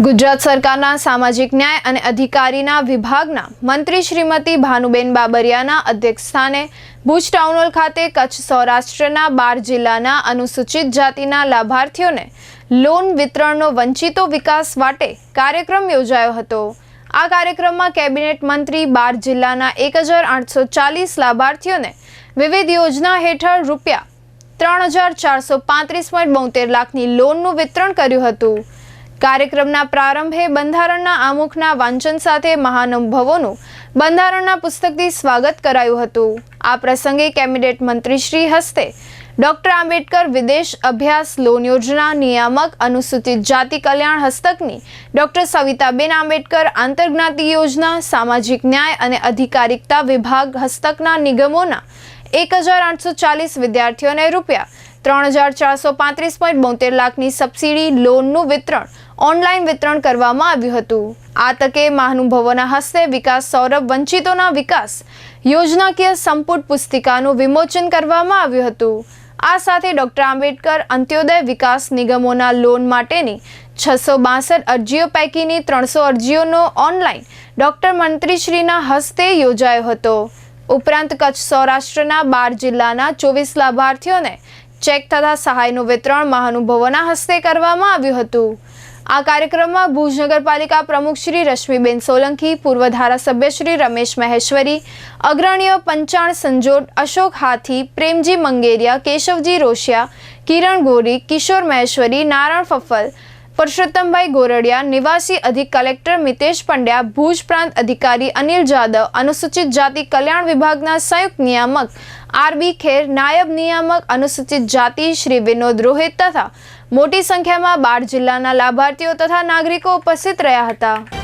ગુજરાત સરકારના સામાજિક ન્યાય અને અધિકારીના વિભાગના મંત્રી શ્રીમતી ભાનુબેન બાબરિયાના અધ્યક્ષસ્થાને ભુજ ટાઉન હોલ ખાતે કચ્છ સૌરાષ્ટ્રના બાર જિલ્લાના અનુસૂચિત જાતિના લાભાર્થીઓને લોન વિતરણનો વંચિતો વિકાસ માટે કાર્યક્રમ યોજાયો હતો. આ કાર્યક્રમમાં કેબિનેટ મંત્રી બાર જિલ્લાના એક હજાર આઠસો ચાલીસ લાભાર્થીઓને વિવિધ યોજના હેઠળ રૂપિયા ત્રણ હજાર ચારસો પાંત્રીસ પોઈન્ટ લાખની લોનનું વિતરણ કર્યું હતું. કાર્યક્રમના પ્રારંભે બંધારણના આમુખના વાંચન સાથે મહાનુભાવોનું બંધારણના પુસ્તકથી સ્વાગત કરાયું હતું. આ પ્રસંગે કેબિનેટ મંત્રી શ્રી હસ્તે ડોક્ટર આંબેડકર વિદેશ અભ્યાસ લોન યોજના નિયામક અનુસૂચિત જાતિ કલ્યાણ હસ્તકની ડોક્ટર સવિતાબેન આંબેડકર આંતરજ્ઞાતિ યોજના, સામાજિક ન્યાય અને અધિકારિકતા વિભાગ હસ્તકના નિગમોના એક હજાર આઠસો ચાલીસ વિદ્યાર્થીઓને રૂપિયા ત્રણ હજાર ચારસો પાંત્રીસ પોઈન્ટ બોતેર લાખની સબસિડી લોનનું વિતરણ ઓનલાઈન વિતરણ કરવામાં આવ્યું હતું. આ તકે મહાનુભાવોના હસ્તે વિકાસ સૌરભ વંચિતોના વિકાસ યોજનાકીય સંપુટ પુસ્તિકાનું વિમોચન કરવામાં આવ્યું હતું. આ સાથે ડોક્ટર આંબેડકર અંત્યોદય વિકાસ નિગમોના લોન માટેની છસો બાસઠ અરજીઓ પૈકીની ત્રણસો અરજીઓનો ઓનલાઈન ડોક્ટર મંત્રીશ્રીના હસ્તે યોજાયો હતો. ઉપરાંત કચ્છ સૌરાષ્ટ્રના બાર જિલ્લાના ચોવીસ લાભાર્થીઓને ચેક તથા સહાયનું વિતરણ મહાનુભવોના હસ્તે કરવામાં આવ્યું હતું. આ કાર્યક્રમમાં ભુજ નગરપાલિકા પ્રમુખ શ્રી રશ્મિબેન સોલંકી, પૂર્વ ધારાસભ્ય શ્રી રમેશ મહેશ્વરી, અગ્રણીઓ પંચાણ સંજોટ અશોક હાથી, પ્રેમજી મંગેરિયા, કેશવજી રોશિયા, કિરણ ગોરી, કિશોર મહેશ્વરી, નારાયણ ફફલ પરસોત્તમભાઈ ગોરડિયા, નિવાસી અધિક કલેક્ટર મિતેશ પંડ્યા, ભુજ પ્રાંત અધિકારી અનિલ જાદવ, અનુસૂચિત જાતિ કલ્યાણ વિભાગના સંયુક્ત નિયામક આરબી ખેર, નાયબ નિયામક અનુસૂચિત જાતિ શ્રી વિનોદ રોહિત તથા મોટી સંખ્યામાં બાર જિલ્લાના લાભાર્થીઓ તથા નાગરિકો ઉપસ્થિત રહ્યા હતા.